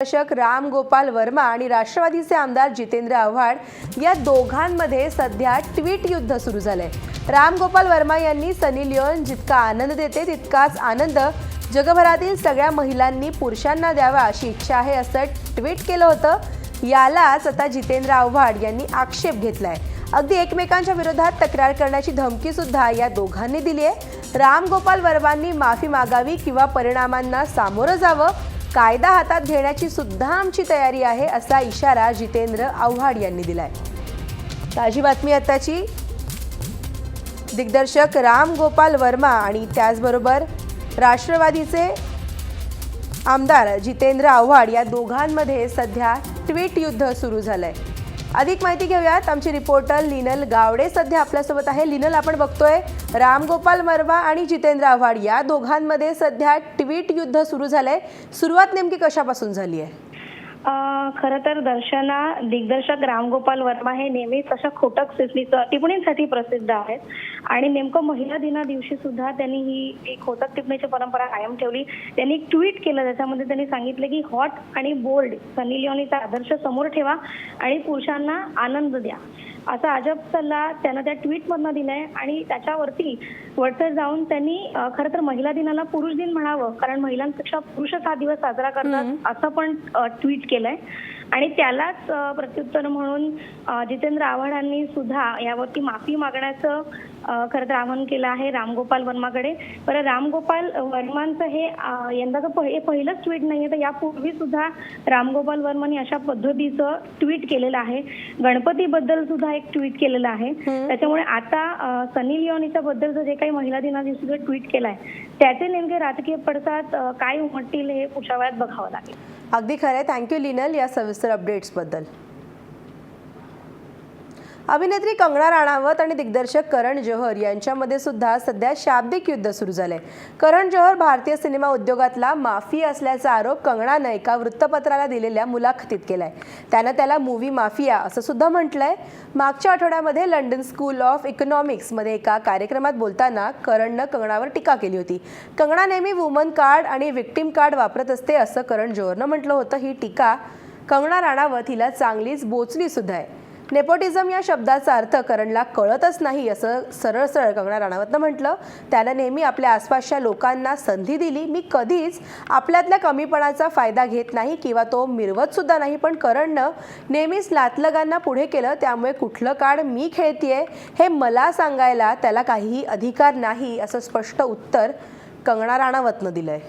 दर्शक राम गोपाल वर्मा आणि राष्ट्रवादीचे आमदार जितेंद्र आव्हाड या दोघांमध्ये सध्या ट्विट युद्ध सुरू झालंय. राम गोपाल वर्मा यांनी सनी लिओन जितका आनंद देते तितकाच आनंद जगभरातील सगळ्या महिलांनी पुरुषांना द्यावा अशी इच्छा आहे असं ट्विट केलं होतं. यालाच आता जितेंद्र आव्हाड यांनी आक्षेप घेतलाय. अगदी एकमेकांच्या विरोधात तक्रार करण्याची धमकी सुद्धा या दोघांनी दिली आहे राम गोपाल वर्मांनी माफी मागावी किंवा परिणामांना सामोरं जावं कायदा हातात घेण्याची सुद्धा आमची तयारी आहे असा इशारा जितेंद्र आव्हाड यांनी दिलाय. ताजी बातमी आताची. दिग्दर्शक राम गोपाल वर्मा आणि त्याचबरोबर राष्ट्रवादीचे आमदार जितेंद्र आव्हाड या दोघांमध्ये सध्या ट्विट युद्ध सुरू झालंय. अधिक माहिती घेऊयात. आमची रिपोर्टर लिनल गावडे सध्या आपल्यासोबत आहे. लिनल आपण बघतोय राम गोपाल वर्मा आणि जितेंद्र आव्हाड या दोघांमध्ये सध्या ट्विट युद्ध सुरू झालंय. सुरुवात नेमकी कशापासून झाली आहे? खर तर दर्शना दिग्दर्शक रामगोपाल वर्मा हे नेहमीच अशा खोटक टिप्पणींसाठी प्रसिद्ध आहेत. आणि नेमकं महिला दिना दिवशी सुद्धा त्यांनी ही एक खोटक टिप्पणीची परंपरा कायम ठेवली त्यांनी एक ट्विट केलं त्याच्यामध्ये त्यांनी सांगितलं की हॉट आणि बोल्ड सनी लिओनीचा आदर्श समोर ठेवा आणि पुरुषांना आनंद द्या. असा अजब सल्ला त्यानं त्या ट्विटमधनं दिलाय आणि त्याच्यावरती वरचं जाऊन त्यांनी खरं तर महिला दिनाला पुरुष दिन म्हणावं कारण महिलांपेक्षा पुरुषच हा दिवस साजरा करतात असं पण ट्विट केलंय. आणि त्यालाच प्रत्युत्तर म्हणून जितेंद्र आव्हाडांनी सुद्धा यावरती माफी मागण्याचं खरं तर आवाहन केलं आहे रामगोपाल वर्माकडे. बरं रामगोपाल वर्मांचं हे यंदाचं पहि- हे पहिलंच ट्विट नाहीये तर यापूर्वी सुद्धा रामगोपाल वर्मांनी अशा पद्धतीचं ट्विट केलेलं आहे. गणपतीबद्दल सुद्धा एक ट्विट केलेलं आहे. त्याच्यामुळे आता सनी लिओनीच्या बद्दलचं जे काही महिला दिना दिवशी ट्विट केलंय त्याचे नेमके राजकीय पडसाद काय उमटतील हे पुढच्या वेळात बघावं लागेल. अगदी खरं आहे. थँक्यू लिनल या सविस्तर अपडेट्सबद्दल अभिनेत्री कंगना राणावत आणि दिग्दर्शक करण जोहर यांच्यामध्ये सुद्धा सध्या शाब्दिक युद्ध सुरू झालंय. करण जोहर भारतीय सिनेमा उद्योगातला माफी असल्याचा आरोप कंगनानं एका वृत्तपत्राला दिलेल्या मुलाखतीत केलाय. त्यानं त्याला मूवी माफिया असं सुद्धा म्हटलंय. मागच्या आठवड्यामध्ये लंडन स्कूल ऑफ इकॉनॉमिक्समध्ये एका कार्यक्रमात बोलताना करणनं कंगनावर टीका केली होती. कंगना नेहमी वुमन कार्ड आणि विक्टीम कार्ड वापरत असते असं करण जोहरनं म्हटलं होतं. ही टीका कंगना राणावत हिला चांगलीच बोचली सुद्धा आहे. नेपोटिझम या शब्दाचा अर्थ करणला कळतच नाही असं सरळ सरळ कंगना राणावतनं म्हटलं. त्यानं नेहमी आपल्या आसपासच्या लोकांना संधी दिली. मी कधीच आपल्यातल्या कमीपणाचा फायदा घेत नाही किंवा तो मिरवत सुद्धा नाही. पण करणनं नेहमीच लातलगांना पुढे केलं. त्यामुळे कुठलं कार्ड मी खेळतीये हे मला सांगायला त्याला काहीही अधिकार नाही असं स्पष्ट उत्तर कंगना राणावतनं आहे